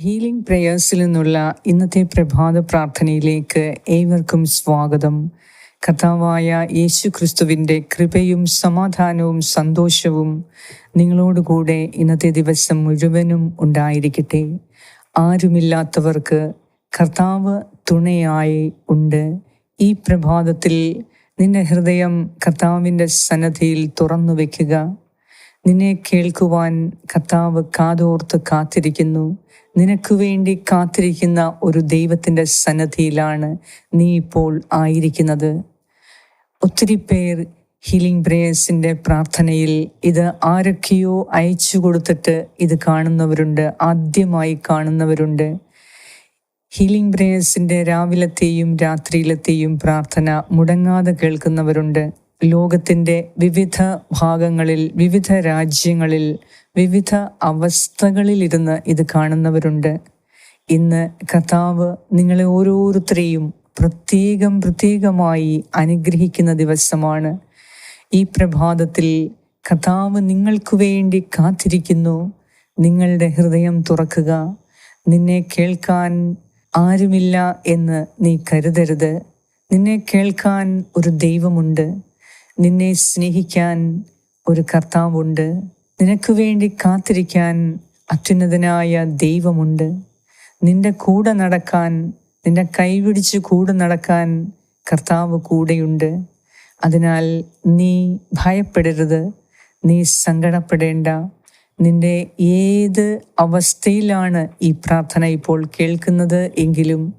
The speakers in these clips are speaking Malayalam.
ഹീലിംഗ് പ്രേയേഴ്സിൽ നിന്നുള്ള ഇന്നത്തെ പ്രഭാത പ്രാർത്ഥനയിലേക്ക് ഏവർക്കും സ്വാഗതം. കഥാവായ യേശു ക്രിസ്തുവിന്റെ കൃപയും സമാധാനവും സന്തോഷവും നിങ്ങളോടുകൂടെ ഇന്നത്തെ ദിവസം മുഴുവനും ഉണ്ടായിരിക്കട്ടെ. ആരുമില്ലാത്തവർക്ക് കർത്താവ് തുണയായി ഉണ്ട്. ഈ പ്രഭാതത്തിൽ നിന്റെ ഹൃദയം കർത്താവിന്റെ സന്നദ്ധിയിൽ തുറന്നു വയ്ക്കുക നിന്നെ കേൾക്കുവാൻ കർത്താവ് കാതോർത്ത് കാത്തിരിക്കുന്നു. നിനക്ക് വേണ്ടി കാത്തിരിക്കുന്ന ഒരു ദൈവത്തിന്റെ സന്നദ്ധിയിലാണ് നീ ഇപ്പോൾ ആയിരിക്കുന്നത്. ഒത്തിരി പേർ ഹീലിംഗ് പ്രേയേഴ്സിന്റെ പ്രാർത്ഥനയിൽ ഇത് ആരൊക്കെയോ അയച്ചു കൊടുത്തിട്ട് ഇത് കാണുന്നവരുണ്ട് ആദ്യമായി കാണുന്നവരുണ്ട്. ഹീലിംഗ് പ്രേയേഴ്സിന്റെ രാവിലത്തെയും രാത്രിയിലത്തെയും പ്രാർത്ഥന മുടങ്ങാതെ കേൾക്കുന്നവരുണ്ട്. ലോകത്തിന്റെ വിവിധ ഭാഗങ്ങളിൽ വിവിധ രാജ്യങ്ങളിൽ വിവിധ അവസ്ഥകളിലിരുന്ന് ഇത് കാണുന്നവരുണ്ട്. ഇന്ന് കഥാവ് നിങ്ങളെ ഓരോരുത്തരെയും പ്രത്യേകം പ്രത്യേകമായി അനുഗ്രഹിക്കുന്ന ദിവസമാണ്. ഈ പ്രഭാതത്തിൽ കഥാവ് നിങ്ങൾക്ക് വേണ്ടി കാത്തിരിക്കുന്നു. നിങ്ങളുടെ ഹൃദയം തുറക്കുക. നിന്നെ കേൾക്കാൻ ആരുമില്ല എന്ന് നീ കരുതരുത്. നിന്നെ കേൾക്കാൻ ഒരു ദൈവമുണ്ട്. നിന്നെ സ്നേഹിക്കാൻ ഒരു കർത്താവുണ്ട്. നിനക്ക് വേണ്ടി കാത്തിരിക്കാൻ അത്യുന്നതനായ ദൈവമുണ്ട്. നിന്റെ കൂടെ നടക്കാൻ നിന്റെ കൈപിടിച്ച് കൂടെ നടക്കാൻ കർത്താവ് കൂടെയുണ്ട്. അതിനാൽ നീ ഭയപ്പെടരുത്. നീ സങ്കടപ്പെടേണ്ട. നിന്റെ ഏത് അവസ്ഥയിലാണ് ഈ പ്രാർത്ഥന ഇപ്പോൾ കേൾക്കുന്നത് എങ്കിലും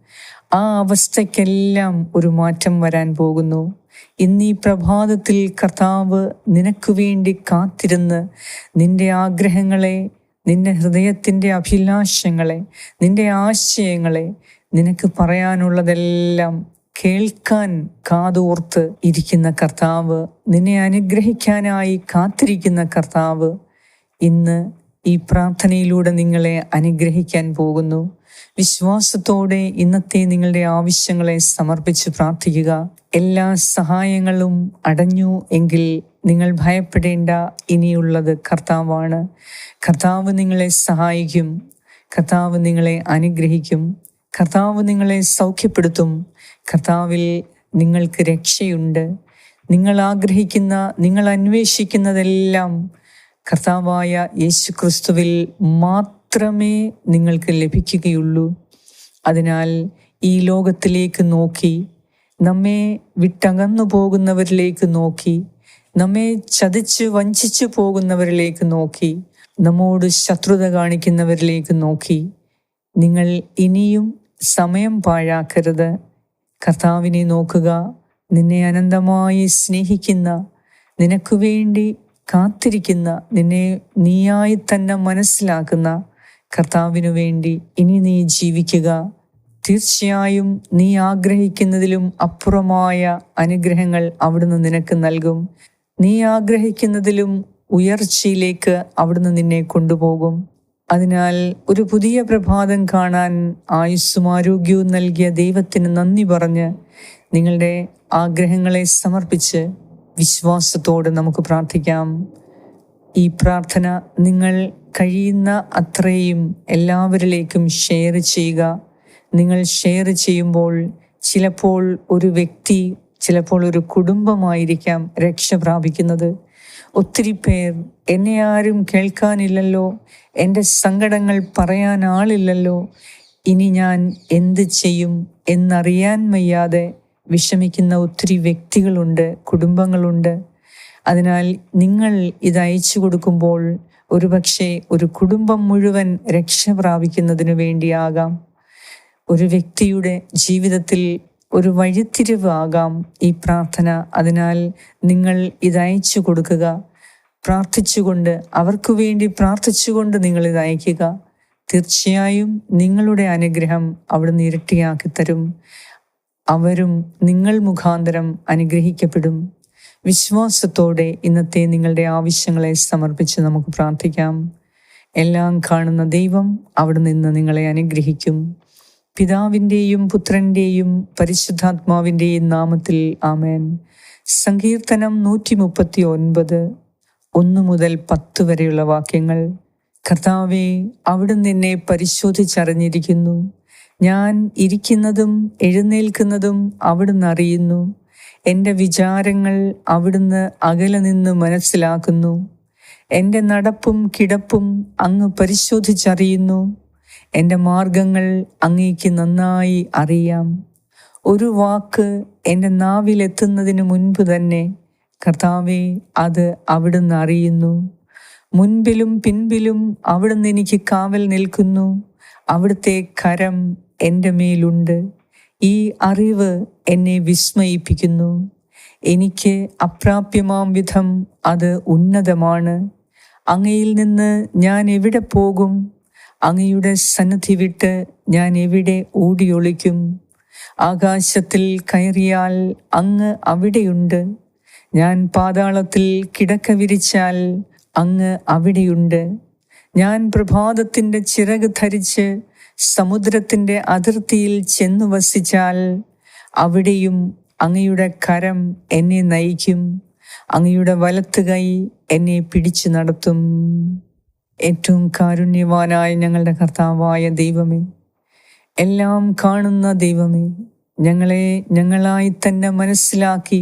ആ അവസ്ഥയ്ക്കെല്ലാം ഒരു മാറ്റം വരാൻ പോകുന്നു. ഇന്ന് പ്രഭാതത്തിൽ കർത്താവ് നിനക്ക് വേണ്ടി കാത്തിരുന്ന് നിന്റെ ആഗ്രഹങ്ങളെ നിന്റെ ഹൃദയത്തിന്റെ അഭിലാഷങ്ങളെ നിന്റെ ആശയങ്ങളെ നിനക്ക് പറയാനുള്ളതെല്ലാം കേൾക്കാൻ കാതോർത്ത് ഇരിക്കുന്ന കർത്താവ് നിന്നെ അനുഗ്രഹിക്കാനായി കാത്തിരിക്കുന്ന കർത്താവ് ഇന്ന് ഈ പ്രാർത്ഥനയിലൂടെ നിങ്ങളെ അനുഗ്രഹിക്കാൻ പോകുന്നു. വിശ്വാസത്തോടെ ഇന്നത്തെ നിങ്ങളുടെ ആവശ്യങ്ങളെ സമർപ്പിച്ച് പ്രാർത്ഥിക്കുക. എല്ലാ സഹായങ്ങളും അടഞ്ഞു എങ്കിൽ നിങ്ങൾ ഭയപ്പെടേണ്ട ഇനിയുള്ളത് കർത്താവാണ്. കർത്താവ് നിങ്ങളെ സഹായിക്കും. കർത്താവ് നിങ്ങളെ അനുഗ്രഹിക്കും. കർത്താവ് നിങ്ങളെ സൗഖ്യപ്പെടുത്തും. കർത്താവിൽ നിങ്ങൾക്ക് രക്ഷയുണ്ട്. നിങ്ങൾ ആഗ്രഹിക്കുന്ന നിങ്ങൾ അന്വേഷിക്കുന്നതെല്ലാം കർത്താവായ യേശു ക്രിസ്തുവിൽ മാത്രമേ നിങ്ങൾക്ക് ലഭിക്കുകയുള്ളൂ. അതിനാൽ ഈ ലോകത്തിലേക്ക് നോക്കി നമ്മെ വിട്ടകന്നു പോകുന്നവരിലേക്ക് നോക്കി നമ്മെ ചതിച്ച് വഞ്ചിച്ചു പോകുന്നവരിലേക്ക് നോക്കി നമ്മോട് ശത്രുത കാണിക്കുന്നവരിലേക്ക് നോക്കി. നിങ്ങൾ ഇനിയും സമയം പാഴാക്കരുത്. കർത്താവിനെ നോക്കുക നിന്നെ അനന്തമായി സ്നേഹിക്കുന്ന നിനക്കു വേണ്ടി കാത്തിരിക്കുന്ന നിന്നെ നീയായി തന്നെ മനസ്സിലാക്കുന്ന കർത്താവിനു വേണ്ടി ഇനി നീ ജീവിക്കുക. തീർച്ചയായും നീ ആഗ്രഹിക്കുന്നതിലും അപ്പുറമായ അനുഗ്രഹങ്ങൾ അവിടുന്ന് നിനക്ക് നൽകും. നീ ആഗ്രഹിക്കുന്നതിലും ഉയർച്ചയിലേക്ക് അവിടുന്ന് നിന്നെ കൊണ്ടുപോകും. അതിനാൽ ഒരു പുതിയ പ്രഭാതം കാണാൻ ആയുസ്സും ആരോഗ്യവും നൽകിയ ദൈവത്തിന് നന്ദി പറഞ്ഞ് നിങ്ങളുടെ ആഗ്രഹങ്ങളെ സമർപ്പിച്ച് വിശ്വാസത്തോടെ നമുക്ക് പ്രാർത്ഥിക്കാം. ഈ പ്രാർത്ഥന നിങ്ങൾ കഴിയുന്ന അത്രയും എല്ലാവരിലേക്കും ഷെയർ ചെയ്യുക. നിങ്ങൾ ഷെയർ ചെയ്യുമ്പോൾ ചിലപ്പോൾ ഒരു വ്യക്തി ചിലപ്പോൾ ഒരു കുടുംബമായിരിക്കാം രക്ഷ പ്രാപിക്കുന്നത്. ഒത്തിരി പേർ എന്നെ ആരും കേൾക്കാനില്ലല്ലോ എന്റെ സങ്കടങ്ങൾ പറയാൻ ആളില്ലല്ലോ. ഇനി ഞാൻ എന്ത് ചെയ്യും എന്നറിയാൻ വയ്യാതെ വിഷമിക്കുന്ന ഒത്തിരി വ്യക്തികളുണ്ട് കുടുംബങ്ങളുണ്ട്. അതിനാൽ നിങ്ങൾ ഇത് അയച്ചു കൊടുക്കുമ്പോൾ ഒരുപക്ഷെ ഒരു കുടുംബം മുഴുവൻ രക്ഷ പ്രാപിക്കുന്നതിനു വേണ്ടിയാകാം. ഒരു വ്യക്തിയുടെ ജീവിതത്തിൽ ഒരു വഴിത്തിരിവാകാം ഈ പ്രാർത്ഥന. അതിനാൽ നിങ്ങൾ ഇതയച്ചു കൊടുക്കുക. പ്രാർത്ഥിച്ചുകൊണ്ട് അവർക്ക് വേണ്ടി പ്രാർത്ഥിച്ചുകൊണ്ട് നിങ്ങൾ ഇത് അയക്കുക. തീർച്ചയായും നിങ്ങളുടെ അനുഗ്രഹം അവിടുന്ന് ഇരട്ടിയാക്കി തരും അവരും നിങ്ങൾ മുഖാന്തരം അനുഗ്രഹിക്കപ്പെടും. വിശ്വാസത്തോടെ ഇന്നത്തെ നിങ്ങളുടെ ആവശ്യങ്ങളെ സമർപ്പിച്ച് നമുക്ക് പ്രാർത്ഥിക്കാം. എല്ലാം കാണുന്ന ദൈവം അവിടെ നിന്ന് നിങ്ങളെ അനുഗ്രഹിക്കും. പിതാവിന്റെയും പുത്രന്റെയും പരിശുദ്ധാത്മാവിന്റെയും നാമത്തിൽ ആമേൻ. സങ്കീർത്തനം നൂറ്റി മുപ്പത്തി ഒൻപത് ഒന്ന് മുതൽ പത്ത് വരെയുള്ള വാക്യങ്ങൾ. കർത്താവെ അവിടുന്ന് എന്നെ പരിശോധിച്ചറിഞ്ഞിരിക്കുന്നു. ഞാൻ ഇരിക്കുന്നതും എഴുന്നേൽക്കുന്നതും അവിടുന്ന് അറിയുന്നു. എന്റെ വിചാരങ്ങൾ അവിടുന്ന് അകലെ നിന്ന് മനസ്സിലാക്കുന്നു. എന്റെ നടപ്പും കിടപ്പും അങ്ങ് പരിശോധിച്ചറിയുന്നു. എന്റെ മാർഗങ്ങൾ അങ്ങേക്ക് നന്നായി അറിയാം. ഒരു വാക്ക് എന്റെ നാവിലെത്തുന്നതിന് മുൻപ് തന്നെ കർത്താവെ അത് അവിടുന്ന് അറിയുന്നു. മുൻപിലും പിൻപിലും അവിടുന്ന് എനിക്ക് കാവൽ നിൽക്കുന്നു. അവിടുത്തെ കരം എന്റെ മേലുണ്ട്. ഈ അറിവ് എന്നെ വിസ്മയിപ്പിക്കുന്നു. എനിക്ക് അപ്രാപ്യമാം വിധം അത് ഉന്നതമാണ്. അങ്ങയിൽ നിന്ന് ഞാൻ എവിടെ പോകും? അങ്ങയുടെ സന്നദ്ധി വിട്ട് ഞാൻ എവിടെ ഓടിയൊളിക്കും? ആകാശത്തിൽ കയറിയാൽ അങ്ങ് അവിടെയുണ്ട്. ഞാൻ പാതാളത്തിൽ കിടക്ക വിരിച്ചാൽ അങ്ങ് അവിടെയുണ്ട്. ഞാൻ പ്രഭാതത്തിന്റെ ചിറക് ധരിച്ച് സമുദ്രത്തിന്റെ അതിർത്തിയിൽ ചെന്നു വസിച്ചാൽ അവിടെയും അങ്ങയുടെ കരം എന്നെ നയിക്കും. അങ്ങയുടെ വലത്ത് കൈ എന്നെ പിടിച്ചു നടത്തും. ഏറ്റവും കാരുണ്യവാനായ ഞങ്ങളുടെ കർത്താവായ ദൈവമേ എല്ലാം കാണുന്ന ദൈവമേ ഞങ്ങളെ ഞങ്ങളായി തന്നെ മനസ്സിലാക്കി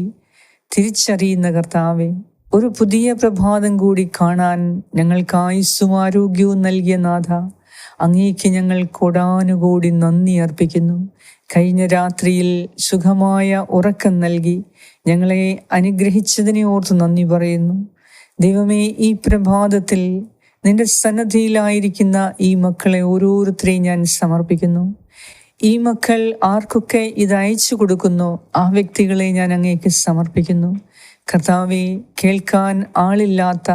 തിരിച്ചറിയുന്ന കർത്താവെ ഒരു പുതിയ പ്രഭാതം കൂടി കാണാൻ ഞങ്ങൾക്ക് ആയുസ്സും ആരോഗ്യവും നൽകിയ നാഥ അങ്ങേക്ക് ഞങ്ങൾ കൊടാനുകൂടി നന്ദി അർപ്പിക്കുന്നു. കഴിഞ്ഞ രാത്രിയിൽ സുഖമായ ഉറക്കം നൽകി ഞങ്ങളെ അനുഗ്രഹിച്ചതിനെ ഓർത്ത് നന്ദി പറയുന്നു. ദൈവമേ ഈ പ്രഭാതത്തിൽ നിന്റെ സന്നദ്ധിയിലായിരിക്കുന്ന ഈ മക്കളെ ഓരോരുത്തരെയും ഞാൻ സമർപ്പിക്കുന്നു. ഈ മക്കൾ ആർക്കൊക്കെ ഇത് അയച്ചു കൊടുക്കുന്നു ആ വ്യക്തികളെ ഞാൻ അങ്ങേക്ക് സമർപ്പിക്കുന്നു. കർത്താവെ കേൾക്കാൻ ആളില്ലാത്ത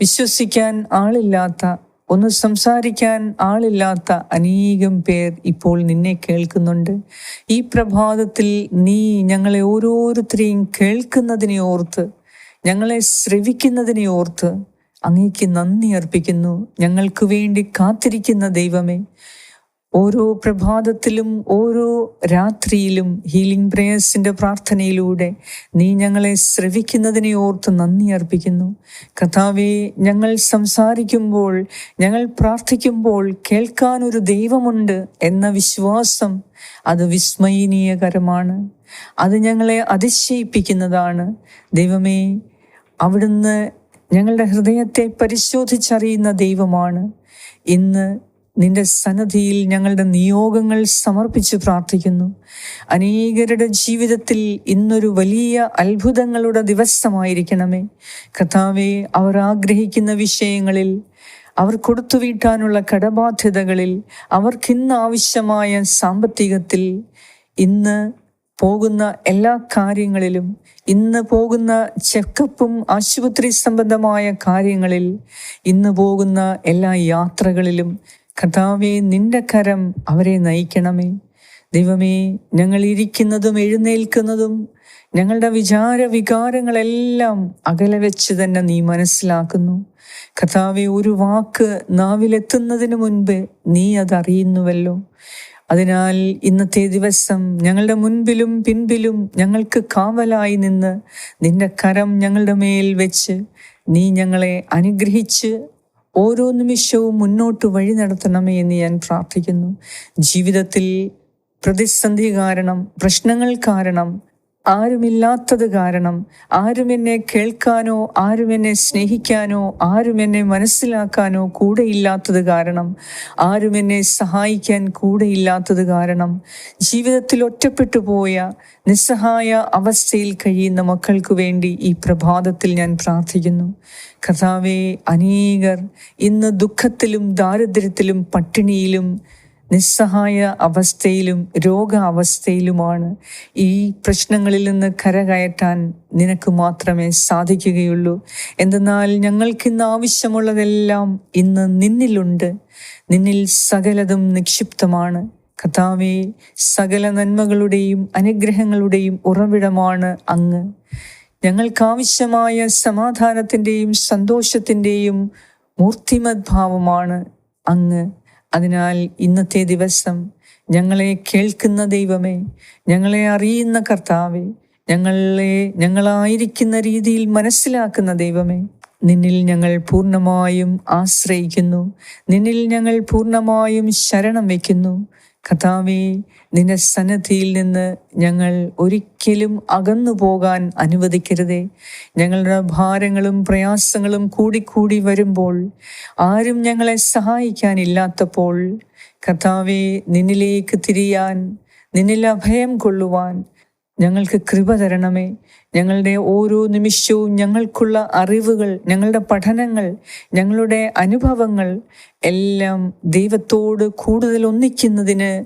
വിശ്വസിക്കാൻ ആളില്ലാത്ത ഒന്ന് സംസാരിക്കാൻ ആളില്ലാത്ത അനേകം പേർ ഇപ്പോൾ നിന്നെ കേൾക്കുന്നുണ്ട്. ഈ പ്രഭാതത്തിൽ നീ ഞങ്ങളെ ഓരോരുത്തരെയും കേൾക്കുന്നതിനെ ഓർത്ത് ഞങ്ങളെ ശ്രവിക്കുന്നതിനെ ഓർത്ത് അങ്ങേക്ക് നന്ദി അർപ്പിക്കുന്നു. ഞങ്ങൾക്ക് വേണ്ടി കാത്തിരിക്കുന്ന ദൈവമേ ഓരോ പ്രഭാതത്തിലും ഓരോ രാത്രിയിലും ഹീലിംഗ് പ്രേയേഴ്സിന്റെ പ്രാർത്ഥനയിലൂടെ നീ ഞങ്ങളെ ശ്രവിക്കുന്നതിനെ ഓർത്ത് നന്ദി അർപ്പിക്കുന്നു. കഥാവെ ഞങ്ങൾ സംസാരിക്കുമ്പോൾ ഞങ്ങൾ പ്രാർത്ഥിക്കുമ്പോൾ കേൾക്കാൻ ഒരു ദൈവമുണ്ട് എന്ന വിശ്വാസം അത് വിസ്മയനീയകരമാണ്. അത് ഞങ്ങളെ അതിശയിപ്പിക്കുന്നതാണ്. ദൈവമേ അവിടുന്ന് ഞങ്ങളുടെ ഹൃദയത്തെ പരിശോധിച്ചറിയുന്ന ദൈവമാണ്. ഇന്ന് നിന്റെ സന്നദ്ധിയിൽ ഞങ്ങളുടെ നിയോഗങ്ങൾ സമർപ്പിച്ച് പ്രാർത്ഥിക്കുന്നു. അനേകരുടെ ജീവിതത്തിൽ ഇന്നൊരു വലിയ അത്ഭുതങ്ങളുടെ ദിവസമായിരിക്കണമേ. കഥാവെ അവർ ആഗ്രഹിക്കുന്ന വിഷയങ്ങളിൽ അവർ കൊടുത്തു വീട്ടാനുള്ള കടബാധ്യതകളിൽ അവർക്കിന്ന് ആവശ്യമായ സാമ്പത്തികത്തിൽ ഇന്ന് പോകുന്ന എല്ലാ കാര്യങ്ങളിലും ഇന്ന് പോകുന്ന ചെക്കപ്പും ആശുപത്രി സംബന്ധമായ കാര്യങ്ങളിൽ ഇന്ന് പോകുന്ന എല്ലാ യാത്രകളിലും കഥാവെ നിന്റെ കരം അവരെ നയിക്കണമേ. ദൈവമേ ഞങ്ങൾ ഇരിക്കുന്നതും എഴുന്നേൽക്കുന്നതും ഞങ്ങളുടെ വിചാര വികാരങ്ങളെല്ലാം അകലെ വെച്ച് തന്നെ നീ മനസ്സിലാക്കുന്നു. കഥാവെ ഒരു വാക്ക് നാവിലെത്തുന്നതിന് മുൻപ് നീ അതറിയുന്നുവല്ലോ. അതിനാൽ ഇന്നത്തെ ദിവസം ഞങ്ങളുടെ മുൻപിലും പിൻപിലും ഞങ്ങൾക്ക് കാവലായി നിന്ന് നിന്റെ കരം ഞങ്ങളുടെ മേൽ വെച്ച് നീ ഞങ്ങളെ അനുഗ്രഹിച്ച് ഓരോ നിമിഷവും മുന്നോട്ട് വഴി നടത്തണമേ എന്ന് ഞാൻ പ്രാർത്ഥിക്കുന്നു. ജീവിതത്തിൽ പ്രതിസന്ധി കാരണം പ്രശ്നങ്ങൾ കാരണം ആരുമില്ലാത്തത് കാരണം ആരും എന്നെ കേൾക്കാനോ ആരും എന്നെ സ്നേഹിക്കാനോ ആരും എന്നെ മനസ്സിലാക്കാനോ കൂടെയില്ലാത്തത് കാരണം ആരും എന്നെ സഹായിക്കാൻ കൂടെയില്ലാത്തത് കാരണം ജീവിതത്തിൽ ഒറ്റപ്പെട്ടു പോയ നിസ്സഹായ അവസ്ഥയിൽ കഴിയുന്ന മക്കൾക്ക് വേണ്ടി ഈ പ്രഭാതത്തിൽ ഞാൻ പ്രാർത്ഥിക്കുന്നു. കഥാവേ അനേകർ ഇന്ന് ദുഃഖത്തിലും ദാരിദ്ര്യത്തിലും പട്ടിണിയിലും നിസ്സഹായ അവസ്ഥയിലും രോഗാവസ്ഥയിലുമാണ് ഈ പ്രശ്നങ്ങളിൽ നിന്ന് കരകയറ്റാൻ നിനക്ക് മാത്രമേ സാധിക്കുകയുള്ളൂ. എന്തെന്നാൽ ഞങ്ങൾക്കിന്ന് ആവശ്യമുള്ളതെല്ലാം ഇന്ന് നിന്നിലുണ്ട്. നിന്നിൽ സകലതും നിക്ഷിപ്തമാണ്. കഥാവെ സകല നന്മകളുടെയും അനുഗ്രഹങ്ങളുടെയും ഉറവിടമാണ് അങ്ങ്. ഞങ്ങൾക്കാവശ്യമായ സമാധാനത്തിന്റെയും സന്തോഷത്തിന്റെയും മൂർത്തിമദ്ഭാവമാണ് അങ്ങ്. അതിനാൽ ഇന്നത്തെ ദിവസം ഞങ്ങളെ കേൾക്കുന്ന ദൈവമേ ഞങ്ങളെ അറിയുന്ന കർത്താവെ ഞങ്ങളെ ഞങ്ങളായിരിക്കുന്ന രീതിയിൽ മനസ്സിലാക്കുന്ന ദൈവമേ നിന്നിൽ ഞങ്ങൾ പൂർണമായും ആശ്രയിക്കുന്നു. നിന്നിൽ ഞങ്ങൾ പൂർണമായും ശരണം വയ്ക്കുന്നു. കഥാവേ നിന്റെ സന്നദ്ധിയിൽ നിന്ന് ഞങ്ങൾ ഒരിക്കലും അകന്നു പോകാൻ അനുവദിക്കരുതേ. ഞങ്ങളുടെ ഭാരങ്ങളും പ്രയാസങ്ങളും കൂടിക്കൂടി വരുമ്പോൾ ആരും ഞങ്ങളെ സഹായിക്കാനില്ലാത്തപ്പോൾ കഥാവെ നിന്നിലേക്ക് തിരിയാൻ നിന്നിൽ അഭയം കൊള്ളുവാൻ ഞങ്ങൾക്ക് കൃപ തരണമേ. ഞങ്ങളുടെ ഓരോ നിമിഷവും ഞങ്ങൾക്കുള്ള അറിവുകൾ ഞങ്ങളുടെ പഠനങ്ങൾ ഞങ്ങളുടെ അനുഭവങ്ങൾ എല്ലാം ദൈവത്തോട് കൂടുതൽ ഒന്നിക്കുന്നതിന്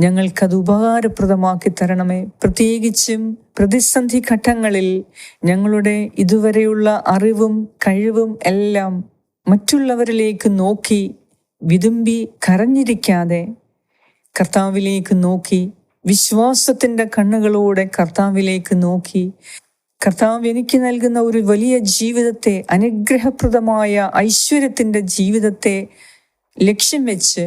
ഞങ്ങൾക്കത് ഉപകാരപ്രദമാക്കി തരണമേ. പ്രത്യേകിച്ചും പ്രതിസന്ധി ഘട്ടങ്ങളിൽ ഞങ്ങളുടെ ഇതുവരെയുള്ള അറിവും കഴിവും എല്ലാം മറ്റുള്ളവരിലേക്ക് നോക്കി വിതുമ്പി കരഞ്ഞിരിക്കാതെ കർത്താവിലേക്ക് നോക്കി വിശ്വാസത്തിന്റെ കണ്ണുകളോടെ കർത്താവിലേക്ക് നോക്കി. കർത്താവ് എനിക്ക് നൽകുന്ന ഒരു വലിയ ജീവിതത്തെ അനുഗ്രഹപ്രദമായ ഐശ്വര്യത്തിന്റെ ജീവിതത്തെ ലക്ഷ്യം വെച്ച്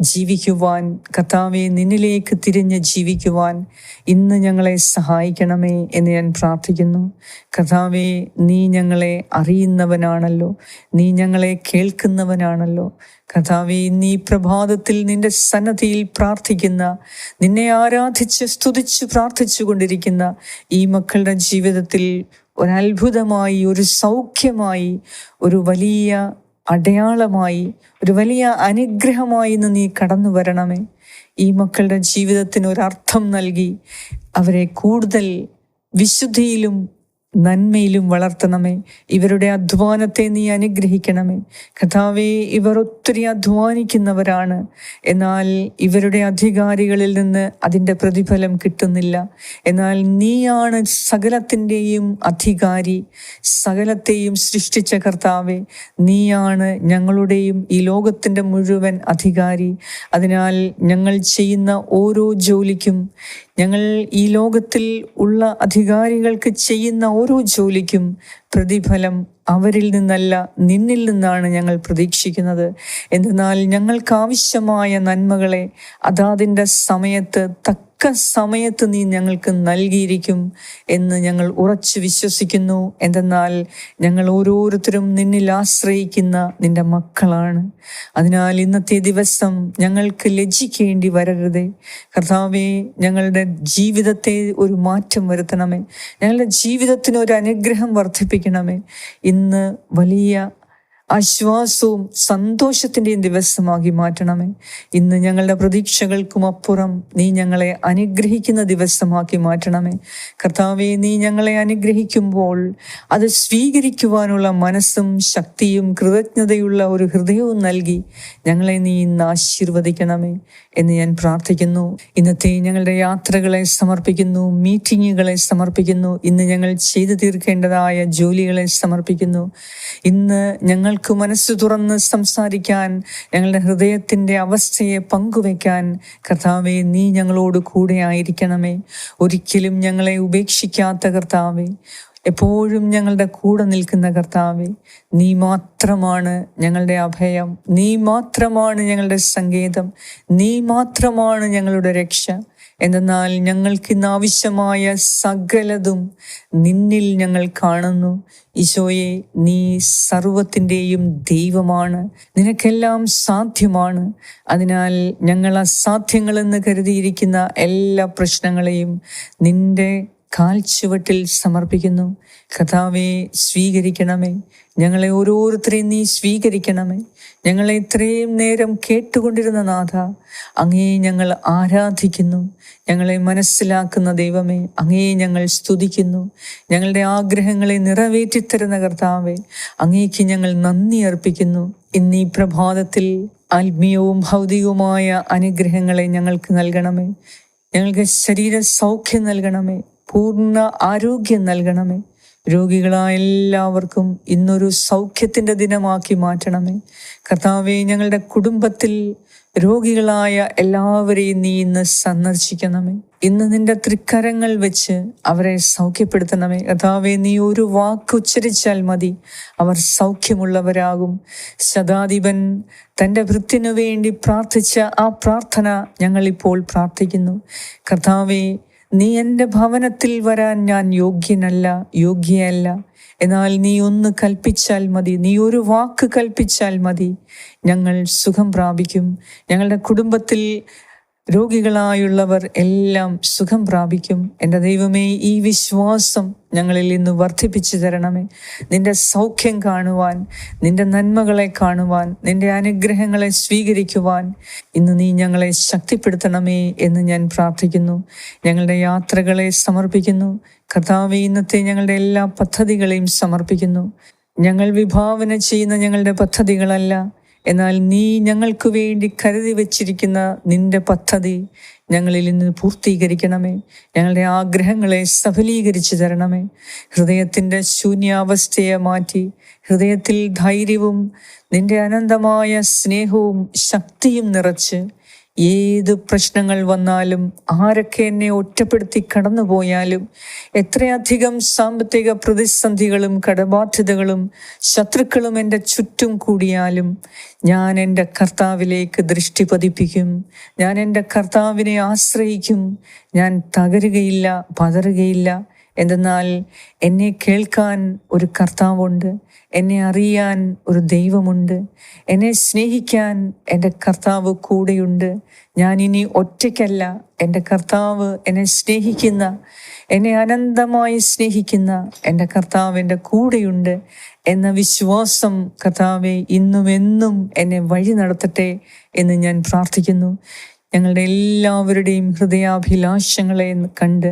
ജീവിക്കുവാൻ കർത്താവെ നിന്നിലേക്ക് തിരിഞ്ഞ് ജീവിക്കുവാൻ ഇന്ന് ഞങ്ങളെ സഹായിക്കണമേ എന്ന് ഞാൻ പ്രാർത്ഥിക്കുന്നു. കർത്താവെ നീ ഞങ്ങളെ അറിയുന്നവനാണല്ലോ. നീ ഞങ്ങളെ കേൾക്കുന്നവനാണല്ലോ. കർത്താവെ നീ പ്രഭാതത്തിൽ നിന്റെ സന്നദ്ധിയിൽ പ്രാർത്ഥിക്കുന്ന നിന്നെ ആരാധിച്ച് സ്തുതിച്ച് പ്രാർത്ഥിച്ചു കൊണ്ടിരിക്കുന്ന ഈ മക്കളുടെ ജീവിതത്തിൽ ഒരത്ഭുതമായി ഒരു സൗഖ്യമായി ഒരു വലിയ അടയാളമായി ഒരു വലിയ അനുഗ്രഹമായി ഇന്ന് നീ കടന്നു വരണമേ. ഈ മക്കളുടെ ജീവിതത്തിന് ഒരർത്ഥം നൽകി അവരെ കൂടുതൽ വിശുദ്ധിയിലും നന്മയിലും വളർത്തണമേ. ഇവരുടെ അധ്വാനത്തെ നീ അനുഗ്രഹിക്കണമേ. കഥാവെ ഇവർ ഒത്തിരി അധ്വാനിക്കുന്നവരാണ്. എന്നാൽ ഇവരുടെ അധികാരികളിൽ നിന്ന് അതിന്റെ പ്രതിഫലം കിട്ടുന്നില്ല. എന്നാൽ നീയാണ് സകലത്തിന്റെയും അധികാരി. സകലത്തെയും സൃഷ്ടിച്ച കർത്താവെ നീയാണ് ഞങ്ങളുടെയും ഈ ലോകത്തിന്റെ മുഴുവൻ അധികാരി. അതിനാൽ ഞങ്ങൾ ചെയ്യുന്ന ഓരോ ജോലിക്കും ഞങ്ങൾ ഈ ലോകത്തിൽ ഉള്ള അധികാരികൾക്ക് ചെയ്യുന്ന ഓരോ ജോലിക്കും പ്രതിഫലം അവരിൽ നിന്നല്ല നിന്നിൽ നിന്നാണ് ഞങ്ങൾ പ്രതീക്ഷിക്കുന്നത്. എന്തെന്നാൽ ഞങ്ങൾക്ക് ആവശ്യമായ നന്മകളെ അതാതിന്റെ സമയത്ത് തക്ക സമയത്ത് നീ ഞങ്ങൾക്ക് നൽകിയിരിക്കും എന്ന് ഞങ്ങൾ ഉറച്ചു വിശ്വസിക്കുന്നു. എന്തെന്നാൽ ഞങ്ങൾ ഓരോരുത്തരും നിന്നിൽ ആശ്രയിക്കുന്ന നിന്റെ മക്കളാണ്. അതിനാൽ ഇന്നത്തെ ദിവസം ഞങ്ങൾക്ക് ലജ്ജിക്കേണ്ടി വരരുതേ. കർത്താവെ ഞങ്ങളുടെ ജീവിതത്തെ ഒരു മാറ്റം വരുത്തണമേ. ഞങ്ങളുടെ ജീവിതത്തിന് ഒരു അനുഗ്രഹം വർദ്ധിപ്പിക്കണമേ. ഇന്ന് വലിയ ആശ്വാസവും സന്തോഷത്തിന്റെയും ദിവസമാക്കി മാറ്റണമേ. ഇന്ന് ഞങ്ങളുടെ പ്രതീക്ഷകൾക്കും അപ്പുറം നീ ഞങ്ങളെ അനുഗ്രഹിക്കുന്ന ദിവസമാക്കി മാറ്റണമേ. കർത്താവെ നീ ഞങ്ങളെ അനുഗ്രഹിക്കുമ്പോൾ അത് സ്വീകരിക്കുവാനുള്ള മനസ്സും ശക്തിയും കൃതജ്ഞതയുള്ള ഒരു ഹൃദയവും നൽകി ഞങ്ങളെ നീ ഇന്ന് ആശീർവദിക്കണമേ. എന്ന് ഞാൻ പ്രാർത്ഥിക്കുന്നു. ഇന്നത്തെ ഞങ്ങളുടെ യാത്രകളെ സമർപ്പിക്കുന്നു മീറ്റിങ്ങുകളെ സമർപ്പിക്കുന്നു. ഇന്ന് ഞങ്ങൾ ചെയ്തു തീർക്കേണ്ടതായ ജോലികളെ സമർപ്പിക്കുന്നു. ഇന്ന് ഞങ്ങൾക്ക് മനസ്സ് തുറന്ന് സംസാരിക്കാൻ ഞങ്ങളുടെ ഹൃദയത്തിന്റെ അവസ്ഥയെ പങ്കുവെക്കാൻ കർത്താവെ നീ ഞങ്ങളോട് കൂടെ ആയിരിക്കണമേ. ഒരിക്കലും ഞങ്ങളെ ഉപേക്ഷിക്കാത്ത കർത്താവെ എപ്പോഴും ഞങ്ങളുടെ കൂടെ നിൽക്കുന്ന കർത്താവെ നീ മാത്രമാണ് ഞങ്ങളുടെ അഭയം നീ മാത്രമാണ് ഞങ്ങളുടെ സങ്കേതം നീ മാത്രമാണ് ഞങ്ങളുടെ രക്ഷ. എന്തെന്നാൽ ഞങ്ങൾക്ക് ഇന്ന് ആവശ്യമായ സകലതും നിന്നിൽ ഞങ്ങൾ കാണുന്നു. ഈശോയെ നീ സർവത്തിന്റെയും ദൈവമാണ്. നിനക്കെല്ലാം സാധ്യമാണ്. അതിനാൽ ഞങ്ങൾ അസാധ്യങ്ങളെന്ന് കരുതിയിരിക്കുന്ന എല്ലാ പ്രശ്നങ്ങളെയും നിന്റെ കാൽച്ചുവട്ടിൽ സമർപ്പിക്കുന്നു. കഥാവെ സ്വീകരിക്കണമേ. ഞങ്ങളെ ഓരോരുത്തരെയും നീ സ്വീകരിക്കണമേ. ഞങ്ങളെ ഇത്രയും നേരം കേട്ടുകൊണ്ടിരുന്ന നാഥ അങ്ങേ ഞങ്ങൾ ആരാധിക്കുന്നു. ഞങ്ങളെ മനസ്സിലാക്കുന്ന ദൈവമേ അങ്ങേ ഞങ്ങൾ സ്തുതിക്കുന്നു. ഞങ്ങളുടെ ആഗ്രഹങ്ങളെ നിറവേറ്റിത്തരുന്ന കർത്താവെ അങ്ങേക്ക് ഞങ്ങൾ നന്ദി അർപ്പിക്കുന്നു. ഇന്നീ പ്രഭാതത്തിൽ ആത്മീയവും ഭൗതികവുമായ അനുഗ്രഹങ്ങളെ ഞങ്ങൾക്ക് നൽകണമേ. ഞങ്ങൾക്ക് ശരീര സൗഖ്യം നൽകണമേ. പൂർണ ആരോഗ്യം നൽകണമേ. രോഗികളായ എല്ലാവർക്കും ഇന്നൊരു സൗഖ്യത്തിന്റെ ദിനമാക്കി മാറ്റണമേ. കർത്താവെ ഞങ്ങളുടെ കുടുംബത്തിൽ രോഗികളായ എല്ലാവരെയും നീ ഇന്ന് സന്ദർശിക്കണമേ. ഇന്ന് നിന്റെ തൃക്കരങ്ങൾ വെച്ച് അവരെ സൗഖ്യപ്പെടുത്തണമേ. കർത്താവെ നീ ഒരു വാക്ക് ഉച്ചരിച്ചാൽ മതി. അവർ സൗഖ്യമുള്ളവരാകും. ശതാധിപൻ തന്റെ വൃത്തിനു വേണ്ടി പ്രാർത്ഥിച്ച ആ പ്രാർത്ഥന ഞങ്ങളിപ്പോൾ പ്രാർത്ഥിക്കുന്നു. കർത്താവെ നീ എന്റെ ഭവനത്തിൽ വരാൻ ഞാൻ യോഗ്യനല്ല യോഗ്യയല്ല. എന്നാൽ നീ ഒന്ന് കൽപ്പിച്ചാൽ മതി നീ ഒരു വാക്ക് കൽപ്പിച്ചാൽ മതി. ഞങ്ങൾ സുഖം പ്രാപിക്കും. ഞങ്ങളുടെ കുടുംബത്തിൽ രോഗികളായുള്ളവർ എല്ലാം സുഖം പ്രാപിക്കും. എന്റെ ദൈവമേ ഈ വിശ്വാസം ഞങ്ങളിൽ ഇന്ന് വർദ്ധിപ്പിച്ചു തരണമേ. നിന്റെ സൗഖ്യം കാണുവാൻ നിന്റെ നന്മകളെ കാണുവാൻ നിന്റെ അനുഗ്രഹങ്ങളെ സ്വീകരിക്കുവാൻ ഇന്ന് നീ ഞങ്ങളെ ശക്തിപ്പെടുത്തണമേ എന്ന് ഞാൻ പ്രാർത്ഥിക്കുന്നു. ഞങ്ങളുടെ യാത്രകളെ സമർപ്പിക്കുന്നു. കർത്താവ് ഇന്നത്തെ ഞങ്ങളുടെ എല്ലാ പദ്ധതികളെയും സമർപ്പിക്കുന്നു. ഞങ്ങൾ വിഭാവന ചെയ്യുന്ന ഞങ്ങളുടെ പദ്ധതികളല്ല. എന്നാൽ നീ ഞങ്ങൾക്ക് വേണ്ടി കരുതി വച്ചിരിക്കുന്ന നിന്റെ പദ്ധതി ഞങ്ങളിൽ നിന്ന് പൂർത്തീകരിക്കണമേ. ഞങ്ങളുടെ ആഗ്രഹങ്ങളെ സഫലീകരിച്ചു തരണമേ. ഹൃദയത്തിന്റെ ശൂന്യാവസ്ഥയെ മാറ്റി ഹൃദയത്തിൽ ധൈര്യവും നിന്റെ അനന്തമായ സ്നേഹവും ശക്തിയും നിറച്ച് ഏത് പ്രശ്നങ്ങൾ വന്നാലും ആരൊക്കെ എന്നെ ഒറ്റപ്പെടുത്തി കടന്നുപോയാലും എത്രയധികം സാമ്പത്തിക പ്രതിസന്ധികളും കടബാധ്യതകളും ശത്രുക്കളും എന്റെ ചുറ്റും കൂടിയാലും ഞാൻ എന്റെ കർത്താവിലേക്ക് ദൃഷ്ടി പതിപ്പിക്കും. ഞാൻ എന്റെ കർത്താവിനെ ആശ്രയിക്കും. ഞാൻ തകരുകയില്ല പതറുകയില്ല. എന്തെന്നാൽ എന്നെ കേൾക്കാൻ ഒരു കർത്താവുണ്ട് എന്നെ അറിയാൻ ഒരു ദൈവമുണ്ട് എന്നെ സ്നേഹിക്കാൻ എന്റെ കർത്താവ് കൂടെയുണ്ട്. ഞാൻ ഇനി ഒറ്റയ്ക്കല്ല എന്റെ കർത്താവ് എന്നെ സ്നേഹിക്കുന്ന എന്നെ അനന്തമായി സ്നേഹിക്കുന്ന എന്റെ കർത്താവ് എന്റെ കൂടെയുണ്ട് എന്ന വിശ്വാസം കർത്താവെ ഇന്നും എന്നും എന്നെ വഴി നടത്തട്ടെ എന്ന് ഞാൻ പ്രാർത്ഥിക്കുന്നു. ഞങ്ങളുടെ എല്ലാവരുടെയും ഹൃദയാഭിലാഷങ്ങളെ കണ്ട്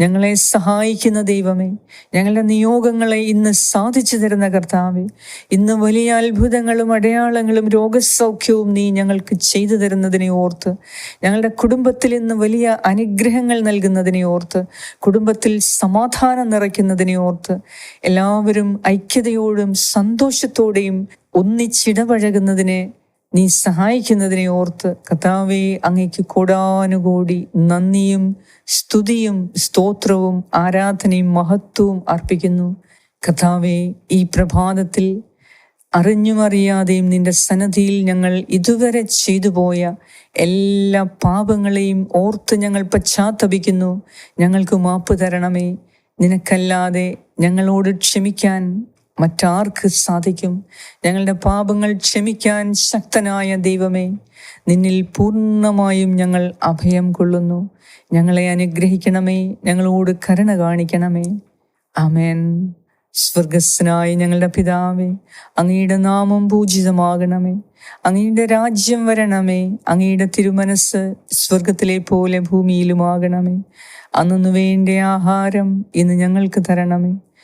ഞങ്ങളെ സഹായിക്കുന്ന ദൈവമേ ഞങ്ങളുടെ നിയോഗങ്ങളെ ഇന്ന് സാധിച്ചു തരുന്ന കർത്താവെ ഇന്ന് വലിയ അത്ഭുതങ്ങളും അടയാളങ്ങളും രോഗസൗഖ്യവും നീ ഞങ്ങൾക്ക് ചെയ്തു തരുന്നതിനെ ഓർത്ത് ഞങ്ങളുടെ കുടുംബത്തിൽ ഇന്ന് വലിയ അനുഗ്രഹങ്ങൾ നൽകുന്നതിനെ ഓർത്ത് കുടുംബത്തിൽ സമാധാനം നിറയ്ക്കുന്നതിനെ ഓർത്ത് എല്ലാവരും ഐക്യതയോടും സന്തോഷത്തോടെയും ഒന്നിച്ചിടപഴകുന്നതിനെ നീ സഹായിക്കുന്നതിനെ ഓർത്ത് കഥാവെ അങ്ങയ്ക്ക് കൂടാനുകൂടി നന്ദിയും സ്തുതിയും സ്തോത്രവും ആരാധനയും മഹത്വവും അർപ്പിക്കുന്നു. കഥാവെ ഈ പ്രഭാതത്തിൽ അറിഞ്ഞുമറിയാതെയും നിന്റെ സന്നദ്ധിയിൽ ഞങ്ങൾ ഇതുവരെ ചെയ്തു പോയ എല്ലാ പാപങ്ങളെയും ഓർത്ത് ഞങ്ങൾ പശ്ചാത്തപിക്കുന്നു. ഞങ്ങൾക്ക് മാപ്പ് തരണമേ. നിനക്കല്ലാതെ ഞങ്ങളോട് ക്ഷമിക്കാൻ മറ്റാർക്ക് സാധിക്കും? ഞങ്ങളുടെ പാപങ്ങൾ ക്ഷമിക്കാൻ ശക്തനായ ദൈവമേ നിന്നിൽ പൂർണമായും ഞങ്ങൾ അഭയം കൊള്ളുന്നു. ഞങ്ങളെ അനുഗ്രഹിക്കണമേ ഞങ്ങളോട് കരുണ കാണിക്കണമേ. അമേൻ സ്വർഗസ്സനായ ഞങ്ങളുടെ പിതാവേ അങ്ങയുടെ നാമം പൂജിതമാകണമേ. അങ്ങയുടെ രാജ്യം വരണമേ. അങ്ങയുടെ തിരുമനസ് സ്വർഗത്തിലെ പോലെ ഭൂമിയിലുമാകണമേ. അന്നു വേണ്ട ആഹാരം ഇന്ന് ഞങ്ങൾക്ക് തരണമേ.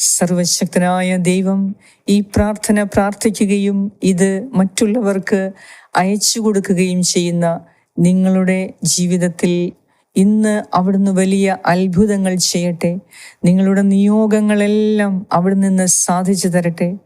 സർവശക്തനായ ദൈവം ഈ പ്രാർത്ഥന പ്രാർത്ഥിക്കുകയും ഇത് മറ്റുള്ളവർക്ക് അയച്ചു കൊടുക്കുകയും ചെയ്യുന്ന നിങ്ങളുടെ ജീവിതത്തിൽ ഇന്ന് അവിടുന്ന് വലിയ അത്ഭുതങ്ങൾ ചെയ്യട്ടെ. നിങ്ങളുടെ നിയോഗങ്ങളെല്ലാം അവിടെ നിന്ന് സാധിച്ചു തരട്ടെ.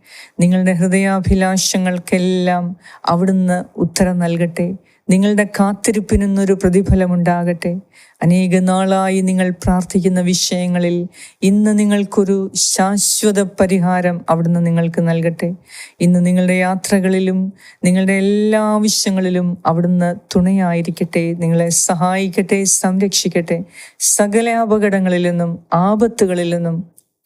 നിങ്ങളുടെ ഹൃദയാഭിലാഷങ്ങൾക്കെല്ലാം അവിടുന്ന് ഉത്തരം നൽകട്ടെ. നിങ്ങളുടെ കാത്തിരിപ്പിനൊന്നൊരു പ്രതിഫലമുണ്ടാകട്ടെ. അനേക നാളായി നിങ്ങൾ പ്രാർത്ഥിക്കുന്ന വിഷയങ്ങളിൽ ഇന്ന് നിങ്ങൾക്കൊരു ശാശ്വത പരിഹാരം അവിടുന്ന് നിങ്ങൾക്ക് നൽകട്ടെ. ഇന്ന് നിങ്ങളുടെ യാത്രകളിലും നിങ്ങളുടെ എല്ലാ ആവശ്യങ്ങളിലും അവിടുന്ന് തുണയായിരിക്കട്ടെ നിങ്ങളെ സഹായിക്കട്ടെ സംരക്ഷിക്കട്ടെ. സകല അപകടങ്ങളിൽ നിന്നും ആപത്തുകളിൽ നിന്നും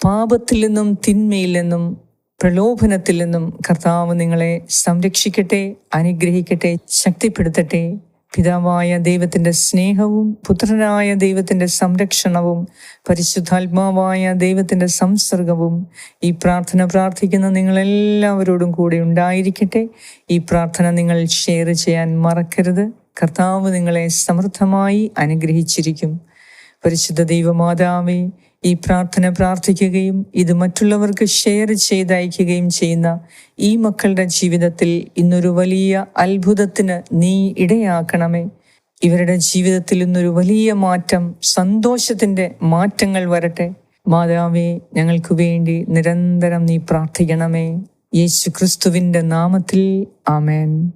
പാപത്തിൽ നിന്നും തിന്മയിൽ നിന്നും പ്രലോഭനത്തിൽ നിന്നും കർത്താവ് നിങ്ങളെ സംരക്ഷിക്കട്ടെ അനുഗ്രഹിക്കട്ടെ ശക്തിപ്പെടുത്തട്ടെ. പിതാവായ ദൈവത്തിന്റെ സ്നേഹവും പുത്രനായ ദൈവത്തിന്റെ സംരക്ഷണവും പരിശുദ്ധാത്മാവായ ദൈവത്തിന്റെ സംസർഗവും ഈ പ്രാർത്ഥന പ്രാർത്ഥിക്കുന്ന നിങ്ങളെല്ലാവരോടും കൂടെ ഉണ്ടായിരിക്കട്ടെ. ഈ പ്രാർത്ഥന നിങ്ങൾ ഷെയർ ചെയ്യാൻ മറക്കരുത്. കർത്താവ് നിങ്ങളെ സമൃദ്ധമായി അനുഗ്രഹിച്ചിരിക്കും. പരിശുദ്ധ ദൈവമാതാവേ ഈ പ്രാർത്ഥന പ്രാർത്ഥിക്കുകയും ഇത് മറ്റുള്ളവർക്ക് ഷെയർ ചെയ്തയക്കുകയും ചെയ്യുന്ന ഈ മക്കളുടെ ജീവിതത്തിൽ ഇന്നൊരു വലിയ അത്ഭുതത്തിന് നീ ഇടയാക്കണമേ. ഇവരുടെ ജീവിതത്തിൽ ഇന്നൊരു വലിയ മാറ്റം സന്തോഷത്തിന്റെ മാറ്റങ്ങൾ വരട്ടെ. മാതാവേ ഞങ്ങൾക്ക് വേണ്ടി നിരന്തരം നീ പ്രാർത്ഥിക്കണമേ. യേശു ക്രിസ്തുവിന്റെ നാമത്തിൽ ആമേൻ.